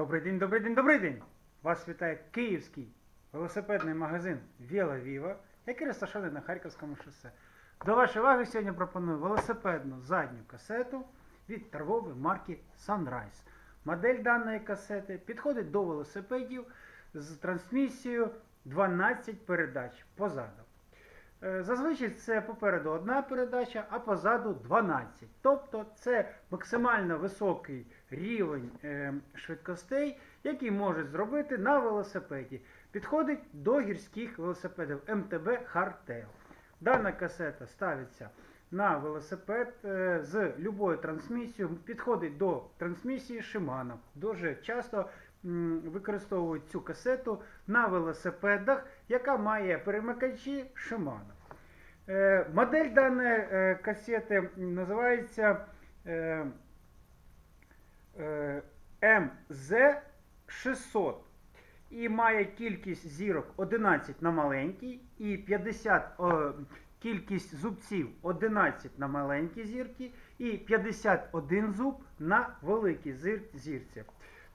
Добрий день, добрий день, добрий день! Вас вітає київський велосипедний магазин Віла Віва, який розташований на Харківському шосе. До вашої уваги сьогодні пропоную велосипедну задню касету від торгової марки Sunrise. Модель даної касети підходить до велосипедів з трансмісією 12 передач позаду. Е, Зазвичай це попереду одна передача, а позаду 12. Тобто це максимально високий рівень е, швидкостей, який можуть зробити на велосипеді. Підходить до гірських велосипедів МТБ Hardtail. Дана касета ставиться на велосипед е, з любою трансмісією, підходить до трансмісії Shimano. Дуже часто використовують цю касету на велосипедах, яка має перемикачі Shimano. Е, Модель даної е, касети називається е, е, MZ600 і має кількість зірок 11 на маленькій і 50 о, кількість зубців 11 на маленькій зірці і 51 зуб на великій зір, зірці.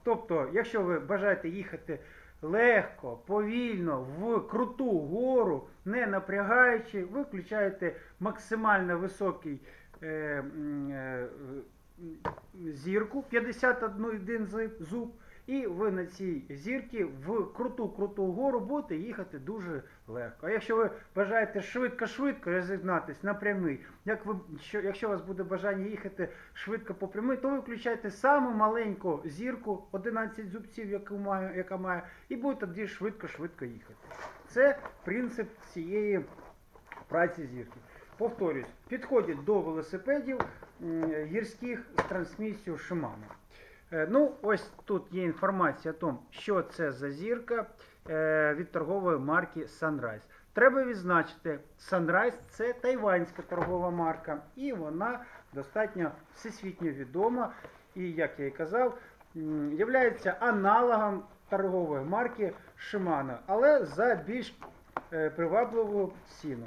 Тобто, якщо ви бажаєте їхати легко, повільно, в круту гору, не напрягаючи, ви включаєте максимально високий е, е, зірку 51 зуб- і ви на цій зірці в круту-круту гору будете їхати дуже легко. А якщо ви бажаєте швидко-швидко розігнатись на прямий, як ви, що, якщо у вас буде бажання їхати швидко по прямий, то ви включаєте саму маленьку зірку, 11 зубців, яку має, яка має, і будете тоді швидко-швидко їхати. Це принцип цієї праці зірки. Повторюсь, підходять до велосипедів гірських з трансмісією Shimano. Е, Ну, ось тут є інформація о тому, що це за зірка е, від торгової марки Sunrise. Треба відзначити, Sunrise це тайванська торгова марка, і вона достатньо всесвітньо відома. І, як я і казав, являється аналогом торгової марки Shimano, але за більш е, привабливу ціну.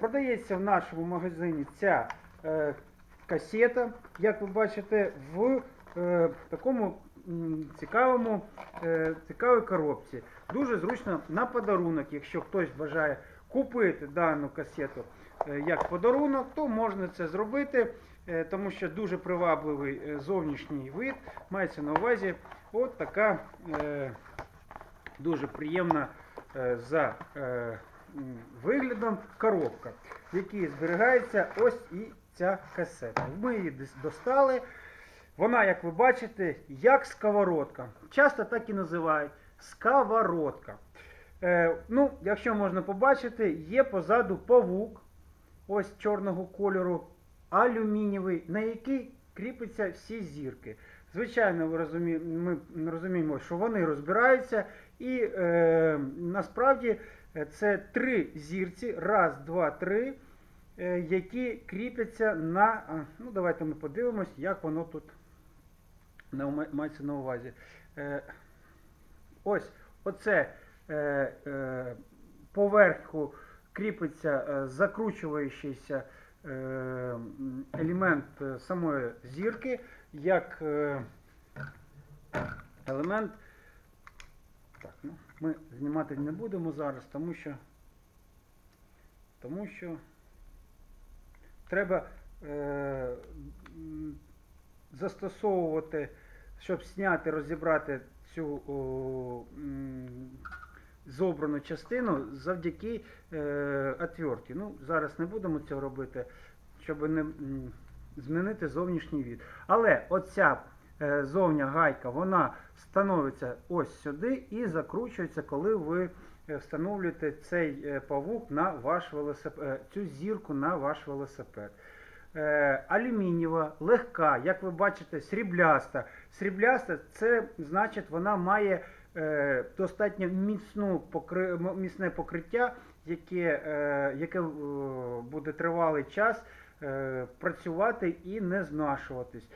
Продається в нашому магазині ця касета, як ви бачите, в е, такому цікавому, е, цікавій коробці. Дуже зручно на подарунок, якщо хтось бажає купити дану касету е, як подарунок, то можна це зробити, е, тому що дуже привабливий зовнішній вид. Мається на увазі от така дуже приємна за виглядом коробка, в якій зберігається ось і ця касета. Ми її десь достали. Вона, як ви бачите, як сковородка. Часто так і називають сковородка. Е, ну, якщо можна побачити, є позаду павук, ось чорного кольору, алюмінієвий, на який кріпиться всі зірки. Звичайно, ви розумі... ми розуміємо, що вони розбираються, і е, насправді е, це три зірці, раз, два, три, е, які кріпляться на. Ну, давайте ми подивимось, як воно тут мається на увазі. Е, ось оце е, е, поверху кріпиться закручуючийся елемент самої зірки, як елемент. Так, ну, ми знімати не будемо зараз, тому що, тому що треба е, застосовувати, щоб зняти, розібрати цю о, зобрану частину завдяки е. Ну, зараз не будемо цього робити, щоб не змінити зовнішній від. Але оця е, зовня гайка, вона становиться ось сюди і закручується, коли ви е, встановлюєте цей е, павук на ваш велосипед, цю зірку на ваш велосипед. Е, алюмінієва, легка, як ви бачите, срібляста. Срібляста це значить, вона має е, достатньо міцну покри... міцне покриття, яке, е, яке буде тривалий час працювати і не знашуватись.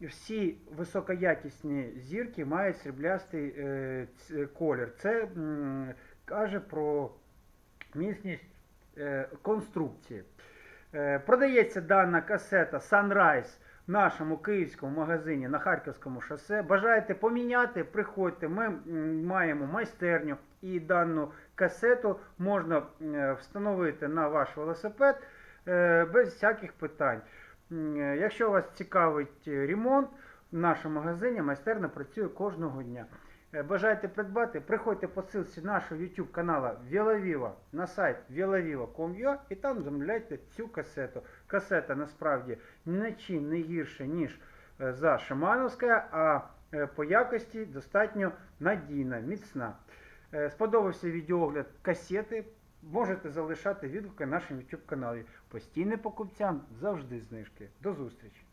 Всі високоякісні зірки мають сріблястий колір. Це каже про міцність конструкції. Е, Продається дана касета Sunrise в нашому київському магазині на Харківському шосе. Бажаєте поміняти, приходьте. Ми маємо майстерню і дану касету можна е, встановити на ваш велосипед е, без всяких питань. Якщо вас цікавить ремонт, в нашому магазині майстерня працює кожного дня. Е, Бажаєте придбати, приходьте по ссылці нашого YouTube каналу Вілавіва на сайт vilaviva.com.ua і там замовляйте цю касету. Касета насправді нічим не гірше, ніж е, за Шимановська, а е, по якості достатньо надійна, міцна. Сподобався відеоогляд касети. Можете залишати відгуки на нашому YouTube каналі. Постійним покупцям завжди знижки. До зустрічі!